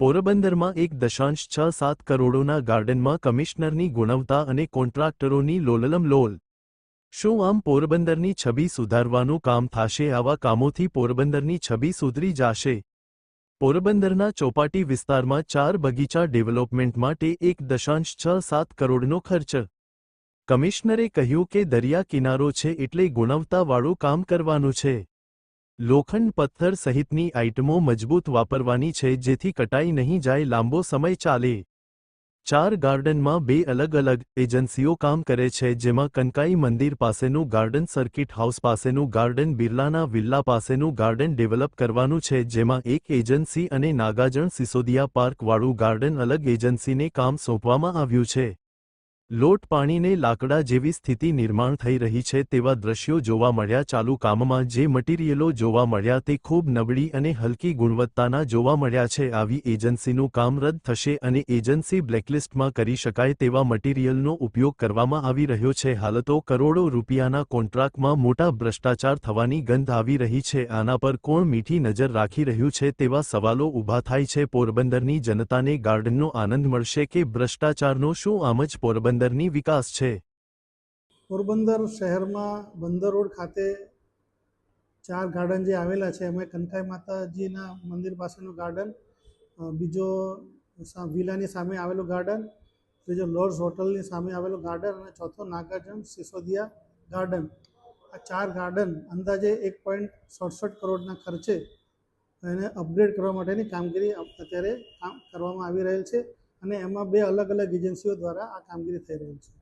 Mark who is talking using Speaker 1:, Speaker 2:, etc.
Speaker 1: પોરબંદરમાં એક દશાંશ છ સાત કરોડોના ગાર્ડનમાં કમિશનરની ગુણવત્તા અને કોન્ટ્રાક્ટરોની લોલલમ લોલ. શું આમ પોરબંદરની છબી સુધારવાનું કામ થાશે? આવા કામોથી પોરબંદરની છબી સુધરી જાશે? પોરબંદરના ચોપાટી વિસ્તારમાં ચાર બગીચા ડેવલપમેન્ટ માટે એક દશાંશ છ સાત કરોડનો ખર્ચ. કમિશનરે કહ્યું કે દરિયા કિનારો છે એટલે ગુણવત્તાવાળું કામ કરવાનું છે. લોખંડ પથ્થર સહિતની આઇટમો મજબૂત વાપરવાની છે જેથી કટાઈ નહીં જાય, લાંબો સમય ચાલે. ચાર ગાર્ડનમાં બે અલગ અલગ એજન્સીઓ કામ કરે છે, જેમાં કનકાઈ મંદિર પાસેનું ગાર્ડન સર્કિટ હાઉસ પાસેનું ગાર્ડન, બિરલાના વિલ્લા પાસેનું ગાર્ડન ડેવલપ કરવાનું છે, જેમાં એક એજન્સી અને નાગાજણ સિસોદિયા પાર્કવાળું ગાર્ડન અલગ એજન્સીને કામ સોંપવામાં આવ્યું છે. લોટ પાણીને લાકડા જેવી સ્થિતિ નિર્માણ થઈ રહી છે તેવા દ્રશ્યો જોવા મળ્યા. ચાલુ કામમાં જે મટીરીયલો જોવા મળ્યા તે ખૂબ નબળી અને હલકી ગુણવત્તાના જોવા મળ્યા છે. આવી એજન્સીનું કામ રદ થશે અને એજન્સી બ્લેકલિસ્ટમાં કરી શકાય તેવા મટીરીયલનો ઉપયોગ કરવામાં આવી રહ્યો છે. હાલતો કરોડો રૂપિયાના કોન્ટ્રાક્ટમાં મોટા ભ્રષ્ટાચાર થવાની ગંધ આવી રહી છે. આના પર કોણ મીઠી નજર રાખી રહ્યું છે તેવા સવાલો ઊભા થાય છે. પોરબંદરની જનતાને ગાર્ડનનો આનંદ મળશે કે ભ્રષ્ટાચારનો શું આમ જ પોરબંદરની વિકાસ છે.
Speaker 2: પોરબંદર શહેરમાં બંદર રોડ ખાતે ચાર ગાર્ડન જે આવેલા છે, એમાં કનકાઈ માતાજીના મંદિર પાસેનું ગાર્ડન બીજો વિલાની સામે આવેલું ગાર્ડન, ત્રીજો લોર્ડ્સ હોટલની સામે આવેલું ગાર્ડન અને ચોથો નાગાર્જુન સિસોદિયા ગાર્ડન. આ ચાર ગાર્ડન અંદાજે એક પોઈન્ટ સડસઠ કરોડના ખર્ચે એને અપગ્રેડ કરવા માટેની કામગીરી અત્યારે કામ કરવામાં આવી રહેલ છે. અને એમાં બે અલગ અલગ એજન્સીઓ દ્વારા આ કામગીરી થઈ રહી છે.